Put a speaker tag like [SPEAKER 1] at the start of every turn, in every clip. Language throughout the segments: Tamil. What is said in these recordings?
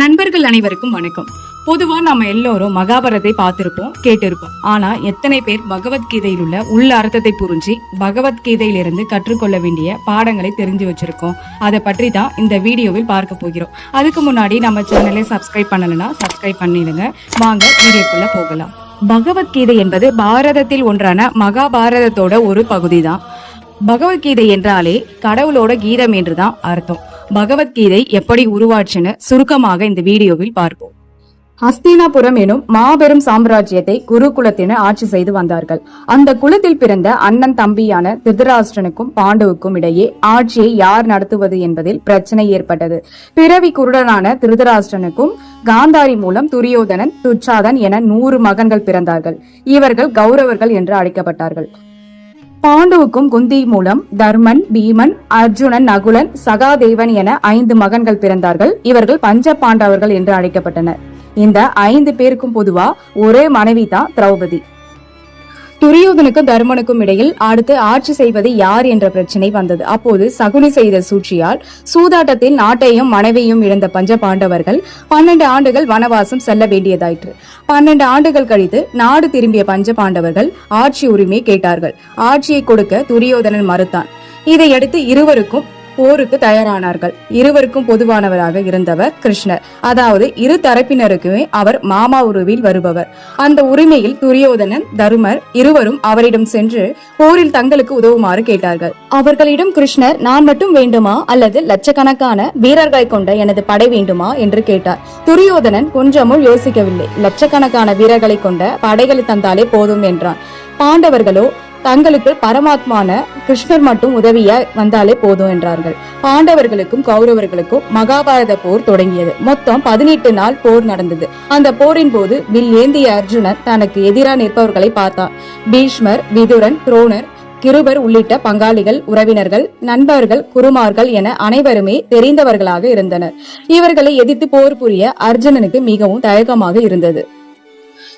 [SPEAKER 1] நண்பர்கள் அனைவருக்கும் வணக்கம். பொதுவா நம்ம எல்லோரும் மகாபாரத்தை பார்த்திருப்போம் கேட்டிருப்போம். ஆனா எத்தனை பேர் பகவத்கீதையில் உள்ள உள்ள அர்த்தத்தை புரிஞ்சு பகவத்கீதையிலிருந்து கற்றுக்கொள்ள வேண்டிய பாடங்களை தெரிஞ்சு வச்சிருக்கோம். அதை பற்றி தான் இந்த வீடியோவில் பார்க்க போகிறோம். அதுக்கு முன்னாடி நம்ம சேனலை சப்ஸ்கிரைப் பண்ணலைன்னா சப்ஸ்கிரைப் பண்ணிடுங்க. வாங்க வீடியோக்குள்ள போகலாம். பகவத்கீதை என்பது பாரதத்தில் ஒன்றான மகாபாரதத்தோட ஒரு பகுதி தான் பகவத்கீதை என்றாலே கடவுளோட கீதம் என்றுதான் அர்த்தம். பகவத்கீதை எப்படி உருவாச்சுன்னு சுருக்கமாக இந்த வீடியோவில் பார்ப்போம். ஹஸ்தினாபுரம் எனும் மாபெரும் சாம்ராஜ்யத்தை குருகுலத்தினர் ஆட்சி செய்து வந்தார்கள். அந்த குலத்தில் பிறந்த அண்ணன் தம்பியான திருதராஷ்டனுக்கும் பாண்டவுக்கும் இடையே ஆட்சியை யார் நடத்துவது என்பதில் பிரச்சனை ஏற்பட்டது. பிறவி குருடனான திருதராஷ்டனுக்கும் காந்தாரி மூலம் துரியோதனன் துச்சாதன் என நூறு மகன்கள் பிறந்தார்கள். இவர்கள் கௌரவர்கள் என்று அழைக்கப்பட்டார்கள். பாண்டுவுக்கும் குந்தி மூலம் தர்மன் பீமன் அர்ஜுனன் நகுலன் சகாதேவன் என ஐந்து மகன்கள் பிறந்தார்கள். இவர்கள் பஞ்ச பாண்டவர்கள் என்று அழைக்கப்பட்டனர். இந்த ஐந்து பேருக்கும் பொதுவா ஒரே மனைவி தான் திரௌபதி. துரியோதனுக்கும் தர்மனுக்கும் இடையில் அடுத்து ஆட்சி செய்வது யார் என்ற பிரச்சனை வந்தது. அப்போது சகுனி செய்த சூழ்ச்சியால் சூதாட்டத்தில் நாட்டையும் மனைவியும் இழந்த பஞ்ச பாண்டவர்கள் பன்னெண்டு ஆண்டுகள் வனவாசம் செல்ல வேண்டியதாயிற்று. பன்னெண்டு ஆண்டுகள் கழித்து நாடு திரும்பிய பஞ்ச பாண்டவர்கள் ஆட்சி உரிமை கேட்டார்கள். ஆட்சியை கொடுக்க துரியோதனன் மறுத்தான். இதையடுத்து இருவருக்கும் போருக்கு தயாரானார்கள். இருவருக்கும் பொதுவானவராக இருந்தவர் கிருஷ்ணர். அதாவது இரு தரப்பினருக்குமே அவர் மாமா உருவில் வருபவர். அந்த உரிமையில் துரியோதனன் தருமர் இருவரும் அவரிடம் சென்று போரில் தங்களுக்கு உதவுமாறு கேட்டார்கள். அவர்களிடம் கிருஷ்ணர் நான் மட்டும் வேண்டுமா? அல்லது லட்சக்கணக்கான வீரர்களை கொண்ட எனது படை வேண்டுமா? என்று கேட்டார். துரியோதனன் கொஞ்சமும் யோசிக்கவில்லை. லட்சக்கணக்கான வீரர்களை கொண்ட படைகளை தந்தாலே போதும் என்றான். பாண்டவர்களோ தங்களுக்கு பரமாத்மான கிருஷ்ணர் மட்டும் உதவிய வந்தாலே போதும் என்றார்கள். பாண்டவர்களுக்கும் கௌரவர்களுக்கும் மகாபாரத போர் தொடங்கியது. மொத்தம் பதினெட்டு நாள் போர் நடந்தது. அந்த போரின் போது வில் ஏந்திய அர்ஜுனன் தனக்கு எதிராக நிற்பவர்களை பார்த்தார் பீஷ்மர் விதுரன் துரோணர் கிருபர் உள்ளிட்ட பங்காளிகள் உறவினர்கள் நண்பர்கள் குருமார்கள் என அனைவருமே தெரிந்தவர்களாக இருந்தனர். இவர்களை எதிர்த்து போர் புரிய அர்ஜுனனுக்கு மிகவும் தயக்கமாக இருந்தது.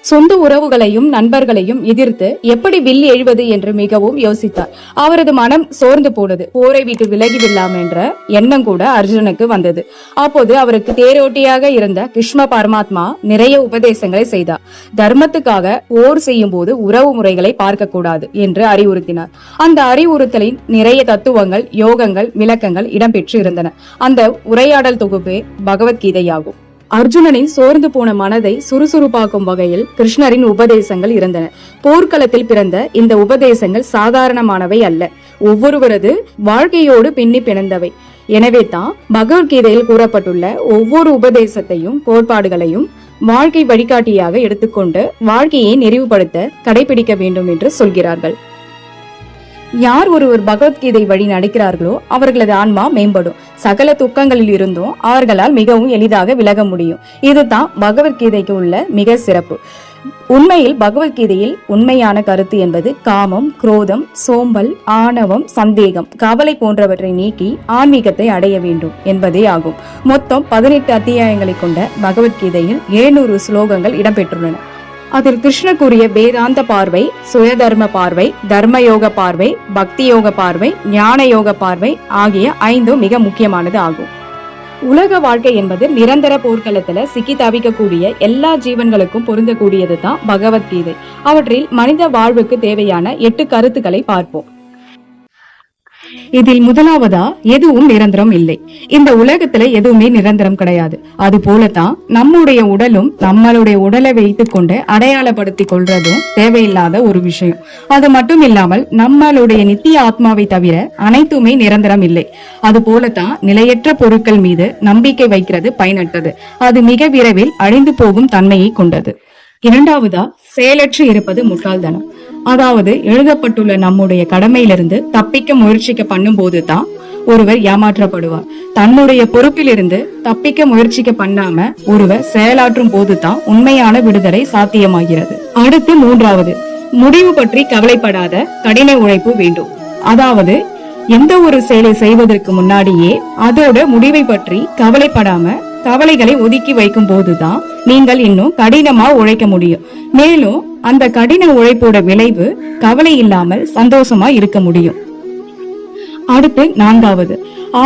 [SPEAKER 1] சொந்த உறவுகளையும் நண்பர்களையும் எதிர்த்து எப்படி வில் எழுவது என்று மிகவும் யோசித்தார். அவரது மனம் சோர்ந்து போனது. போரை விட்டு விலகிவிடலாம் என்ற எண்ணம் கூட அர்ஜுனுக்கு வந்தது. அப்போது அவருக்கு தேரோட்டியாக இருந்த கிருஷ்ண பரமாத்மா நிறைய உபதேசங்களை செய்தார். தர்மத்துக்காக போர் செய்யும் போது உறவு முறைகளை பார்க்க கூடாது என்று அறிவுறுத்தினார். அந்த அறிவுறுத்தலின் நிறைய தத்துவங்கள் யோகங்கள் விளக்கங்கள் இடம்பெற்று இருந்தன அந்த உரையாடல் தொகுப்பே பகவத்கீதையாகும். அர்ஜுனனின் சோர்ந்து போன மனதை சுறுசுறுப்பாக்கும் வகையில் கிருஷ்ணரின் உபதேசங்கள் இருந்தன. போர்க்களத்தில் பிறந்த இந்த உபதேசங்கள் சாதாரணமானவை அல்ல. ஒவ்வொருவரது வாழ்க்கையோடு பின்னி பிணைந்தவை. எனவே தான் பகவத்கீதையில் கூறப்பட்டுள்ள ஒவ்வொரு உபதேசத்தையும் கோட்பாடுகளையும் வாழ்க்கை வழிகாட்டியாக எடுத்துக்கொண்டு வாழ்க்கையை நெறிவுபடுத்த கடைபிடிக்க வேண்டும் என்று சொல்கிறார்கள். யார் ஒருவர் பகவத்கீதை வழி நடக்கிறார்களோ அவர்களது ஆன்மா மேம்படும். சகல துக்கங்களில் இருந்தும் அவர்களால் மிகவும் எளிதாக விலக முடியும். இதுதான் பகவத்கீதைக்கு உள்ள மிக சிறப்பு. உண்மையில் பகவத்கீதையில் உண்மையான கருத்து என்பது காமம் குரோதம் சோம்பல் ஆணவம் சந்தேகம் கவலை போன்றவற்றை நீக்கி ஆன்மீகத்தை அடைய வேண்டும் என்பதே ஆகும். மொத்தம் பதினெட்டு அத்தியாயங்களை கொண்ட பகவத்கீதையில் எழுநூறு ஸ்லோகங்கள் இடம்பெற்றுள்ளன. அதில் கிருஷ்ண கூறிய வேதாந்த பார்வை சுயதர்ம பார்வை தர்மயோக பார்வை பக்தி யோக பார்வை ஞான யோக பார்வை ஆகிய ஐந்தும் மிக முக்கியமானது ஆகும். உலக வாழ்க்கை என்பது நிரந்தர போர்க்களத்துல சிக்கி தவிக்கக்கூடிய எல்லா ஜீவன்களுக்கும் பொருந்தக்கூடியது தான் பகவத்கீதை. அவற்றில் மனித வாழ்வுக்கு தேவையான எட்டு கருத்துக்களை பார்ப்போம். இதில் முதலாவதா எதுவும் நிரந்தரம் இல்லை. இந்த உலகத்துல எதுவுமே நிரந்தரம் கிடையாது. அது போலதான் நம்முடைய உடலும் நம்மளுடைய உடலை வைத்துக் கொண்டு அடையாளப்படுத்திக் கொள்றதும் தேவையில்லாத ஒரு விஷயம். அது மட்டும் இல்லாமல் நம்மளுடைய நித்திய ஆத்மாவை தவிர அனைத்துமே நிரந்தரம் இல்லை. அது போலதான் நிலையற்ற பொருட்கள் மீது நம்பிக்கை வைக்கிறது பயனற்றது. அது மிக விரைவில் அழிந்து போகும் தன்மையை கொண்டது. இரண்டாவதா செயலற்று இருப்பது முட்டாள்தனம். அதாவது எழுதப்பட்டுள்ள நம்முடைய கடமையிலிருந்து தப்பிக்க முயற்சிக்க பண்ணும் தான் ஒருவர் ஏமாற்றப்படுவார். தன்னுடைய பொறுப்பிலிருந்து தப்பிக்க முயற்சிக்க பண்ணாம ஒருவர் செயலாற்றும் போதுதான் உண்மையான விடுதலை சாத்தியமாகிறது. அடுத்து மூன்றாவது முடிவு பற்றி கவலைப்படாத கடின உழைப்பு வேண்டும். அதாவது எந்த ஒரு செயலை செய்வதற்கு முன்னாடியே அதோட முடிவை பற்றி கவலைப்படாம கவலைகளை ஒதுக்கி வைக்கும் போதுதான் நீங்கள் இன்னும் கடினமா உழைக்க முடியும். மேலும் அந்த கடின உழைப்போட விளைவு கவலை இல்லாமல் சந்தோஷமா இருக்க முடியும். அடுத்து நான்காவது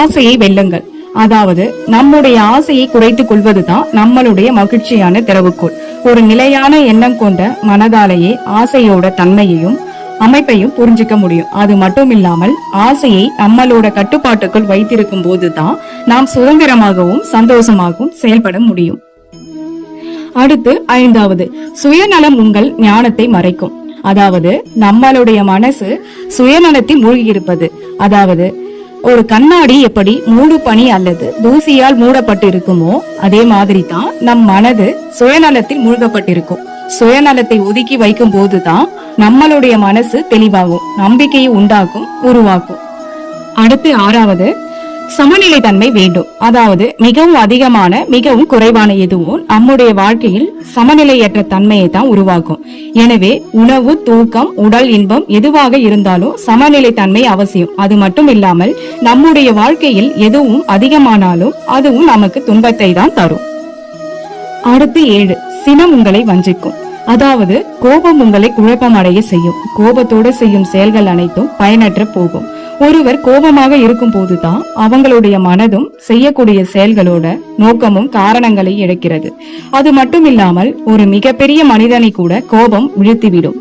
[SPEAKER 1] ஆசையை வெல்லுங்கள். அதாவது நம்முடைய ஆசையை குறைத்துக் கொள்வதுதான் நம்மளுடைய மகிழ்ச்சியான திறவுக்கோள் ஒரு நிலையான எண்ணம் கொண்ட மனதாலேயே ஆசையோட தன்மையையும் அமைப்பையும் புரிஞ்சுக்க முடியும். அது மட்டும் இல்லாமல் ஆசையை நம்மளோட கட்டுப்பாட்டுக்குள் வைத்திருக்கும் போதுதான் நாம் சுதந்திரமாகவும் சந்தோஷமாகவும் செயல்பட முடியும். அடுத்து ஐந்தாவது. சுயநலம் உங்கள் ஞானத்தை மறைக்கும். அதாவது நம்மளுடைய மனசு சுயநலத்தில் மூழ்கியிருப்பது. அதாவது ஒரு கண்ணாடி எப்படி மூடு பனி அல்லது தூசியால் மூடப்பட்டு இருக்குமோ அதே மாதிரி தான் நம் மனது சுயநலத்தில் மூழ்கப்பட்டிருக்கும். சுயநலத்தை ஒதுக்கி வைக்கும் போதுதான் நம்மளுடைய மனசு தெளிவாகும் நம்பிக்கையை உண்டாக்கும் உருவாக்கும். அடுத்து ஆறாவது. சமநிலை தன்மை வேண்டும். அதாவது மிகவும் அதிகமான மிகவும் குறைவான எதுவும் நம்முடைய வாழ்க்கையில் சமநிலையற்ற தன்மையை தான் உருவாக்கும். எனவே உணவு தூக்கம் உடல் இன்பம் எதுவாக இருந்தாலும் சமநிலை தன்மை அவசியம். அது மட்டும் இல்லாமல் நம்முடைய வாழ்க்கையில் எதுவும் அதிகமானாலும் அதுவும் நமக்கு துன்பத்தை தான் தரும். அடுத்து ஏழு சினம் உங்களை வஞ்சிக்கும். அதாவது கோபம் உங்களை குழப்பமடைய செய்யும். கோபத்தோடு செய்யும் செயல்கள் அனைத்தும் பயனற்ற போகும். ஒருவர் கோபமாக இருக்கும் போதுதான் அவங்களுடைய மனதும் செய்யக்கூடிய செயல்களோட நோக்கமும் காரணங்களை இழக்கிறது. அது மட்டும் இல்லாமல் ஒரு மிகப்பெரிய மனிதனை கூட கோபம் வீழ்த்திவிடும்.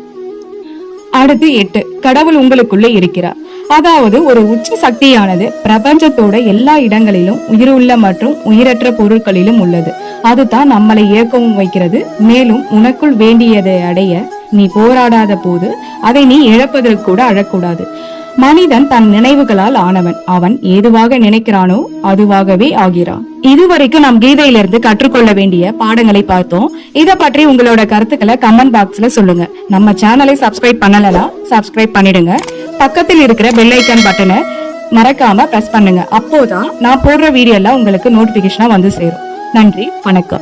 [SPEAKER 1] அடுத்து எட்டு கடவுள் உங்களுக்குள்ளே இருக்கிறார். அதாவது ஒரு உச்ச சக்தியானது பிரபஞ்சத்தோட எல்லா இடங்களிலும் உயிருள்ள மற்றும் உயிரற்ற பொருட்களிலும் உள்ளது. அதுதான் நம்மளை இயக்கவும் வைக்கிறது. மேலும் உனக்குள் வேண்டியதை அடைய நீ போராடாத போது அதை நீ இழப்பதற்கு கூட அழக்கூடாது. மனிதன் தன் நினைவுகளால் ஆனவன். அவன் ஏதுவாக நினைக்கிறானோ அதுவாகவே ஆகிறான். இதுவரைக்கும் நாம் கீதையிலிருந்து கற்றுக்கொள்ள வேண்டிய பாடங்களை பார்த்தோம். இத பற்றி உங்களோட கருத்துக்களை கமெண்ட் பாக்ஸ்ல சொல்லுங்க. நம்ம சேனலை சப்ஸ்கிரைப் பண்ணலனா சப்ஸ்கிரைப் பண்ணிடுங்க. பக்கத்தில் இருக்கிற பெல் பட்டனை மறக்காம பிரஸ் பண்ணுங்க. அப்போதான் நான் போடுற வீடியோ எல்லாம் உங்களுக்கு நோட்டிபிகேஷனா வந்து சேரும். நன்றி வணக்கம்.